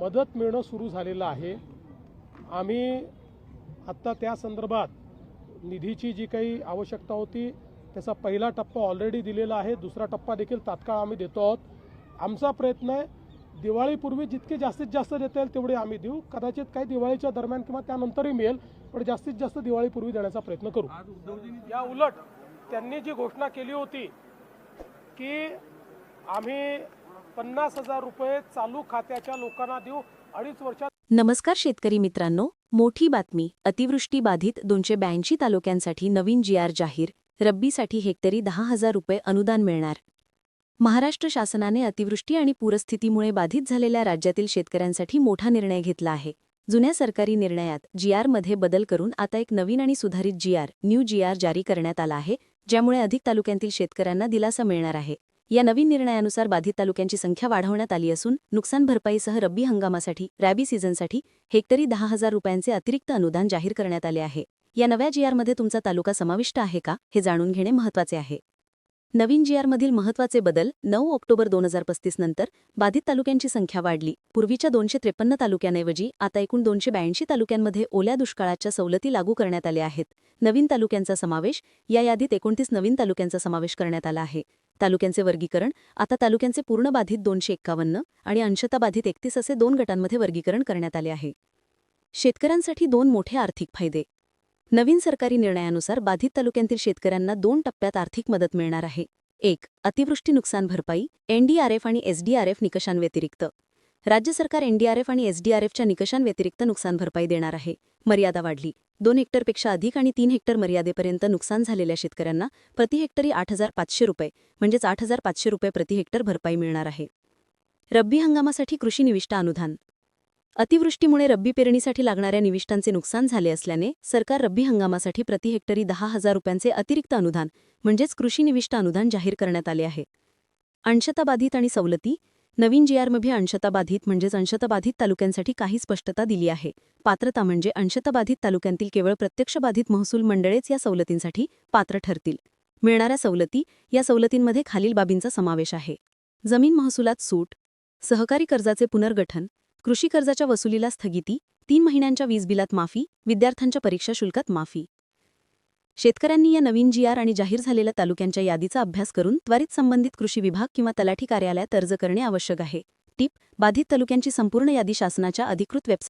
मदत मिळणं सुरू झालेलं आहे. आम्ही आत्ता त्या संदर्भात निधीची जी काही आवश्यकता होती त्याचा पहिला टप्पा ऑलरेडी दिलेला आहे. दुसरा टप्पा देखील तात्काळ आम्ही देतो आहोत. आमचा प्रयत्न आहे दिवाळीपूर्वी जितके जास्तीत जास्त देता येईल तेवढे आम्ही देऊ. कदाचित काही दिवाळीच्या दरम्यान किंवा त्यानंतरही मिळेल पण जास्तीत जास्त दिवाळीपूर्वी देण्याचा प्रयत्न करू. या उलट त्यांनी जी घोषणा केली होती की आम्ही पन्नास हजार रुपये चालू खात्याच्या लोकांना देऊ. अडीच वर्षात नमस्कार शेतकरी मित्रांनो मोठी बातमी अतिवृष्टी बाधित दोनशे ब्याऐंशी तालुक्यांसाठी नवीन जीआर जाहीर रब्बीसाठी हेक्टरी दहा हजार रुपये अनुदान मिळणार. महाराष्ट्र शासनाने अतिवृष्टी आणि पूरस्थितीमुळे बाधित झालेल्या राज्यातील शेतकऱ्यांसाठी मोठा निर्णय घेतला आहे. जुन्या सरकारी निर्णयात जीआरमध्ये बदल करून आता एक नवीन आणि सुधारित जीआर न्यू जीआर जारी करण्यात आला आहे ज्यामुळे अधिक तालुक्यांतील शेतकऱ्यांना दिलासा मिळणार आहे. या नवीन निर्णयानुसार बाधित तालुक्यांची संख्या वाढवण्यात आली असून नुकसान भरपाईसह रब्बी हंगामासाठी रॅबी सीझनसाठी हेक्टरी दहा हजार रुपयांचे अतिरिक्त अनुदान जाहीर करण्यात आले आहे. या नव्या जीआरमध्ये तुमचा तालुका समाविष्ट आहे का हे जाणून घेणे महत्त्वाचे आहे. नवीन जीआरमधील महत्त्वाचे बदल नऊ ऑक्टोबर दोन हजार पस्तीस नंतर बाधित तालुक्यांची संख्या वाढली. पूर्वीच्या दोनशे त्रेपन्न तालुक्यांऐवजी आता एकूण दोनशे ब्याऐंशी तालुक्यांमध्ये ओल्या दुष्काळाच्या सवलती लागू करण्यात आल्या आहेत. नवीन तालुक्यांचा समावेश या यादीत एकोणतीस नवीन तालुक्यांचा समावेश करण्यात आला आहे. तालुक्यांचे वर्गीकरण आता तालुक्यांचे पूर्ण बाधित दोनशे एक्कावन्न आणि अंशता बाधित एकतीस असे दोन गटांमध्ये वर्गीकरण करण्यात आले आहे. शेतकऱ्यांसाठी दोन मोठे आर्थिक फायदे. नवीन सरकारी निर्णयानुसार बाधित तालुक्यांतील शेतकऱ्यांना दोन टप्प्यात आर्थिक मदत मिळणार आहे. एक अतिवृष्टी नुकसान भरपाई एनडीआरएफ आणि एसडीआरएफ निकषांव्यतिरिक्त. राज्य सरकार एनडीआरएफ आणि एसडीआरएफच्या निकषांव्यतिरिक्त नुकसान भरपाई देणार आहे. मर्यादा वाढली. दोन हेक्टरपेक्षा अधिक आणि तीन हेक्टर मर्यादेपर्यंत नुकसान झालेल्या शेतकऱ्यांना प्रति हेक्टरी आठ हजार पाचशे रुपये म्हणजेच आठ हजार पाचशे रुपये प्रति हेक्टर भरपाई मिळणार आहे. रब्बी हंगामासाठी कृषी निविष्ट अनुदान. अतिवृष्टीमुळे रब्बी पेरणीसाठी लागणाऱ्या निविष्टांचे नुकसान झाले असल्याने सरकार रब्बी हंगामासाठी प्रति हेक्टरी दहा हजार रुपयांचे अतिरिक्त अनुदान म्हणजेच कृषी निविष्ट अनुदान जाहीर करण्यात आले आहे. अंशताबाधित आणि सवलती नवीन जीआरमध्ये अंशताबाधित म्हणजेच अंशताबाधित तालुक्यांसाठी काही स्पष्टता दिली आहे. पात्रता म्हणजे अंशताबाधित तालुक्यांतील केवळ प्रत्यक्ष बाधित महसूल मंडळेच या सवलतींसाठी पात्र ठरतील. मिळणाऱ्या सवलती या सवलतींमध्ये खालील बाबींचा समावेश आहे. जमीन महसुलात सूट सहकारी कर्जाचे पुनर्गठन कृषी कर्जाच्या वसुलीला स्थगिती तीन महिन्यांच्या वीज बिलात माफी विद्यार्थ्यांच्या परीक्षा शुल्कात माफी. शेतकऱ्यांनी या नवीन जीआर आणि जाहीर झालेल्या तालुक्यांच्या यादीचा अभ्यास करून त्वरित संबंधित कृषी विभाग किंवा तलाठी कार्यालयात अर्ज करणे आवश्यक आहे. टिप बाधित तालुक्यांची संपूर्ण यादी शासनाच्या अधिकृत वेबसाईट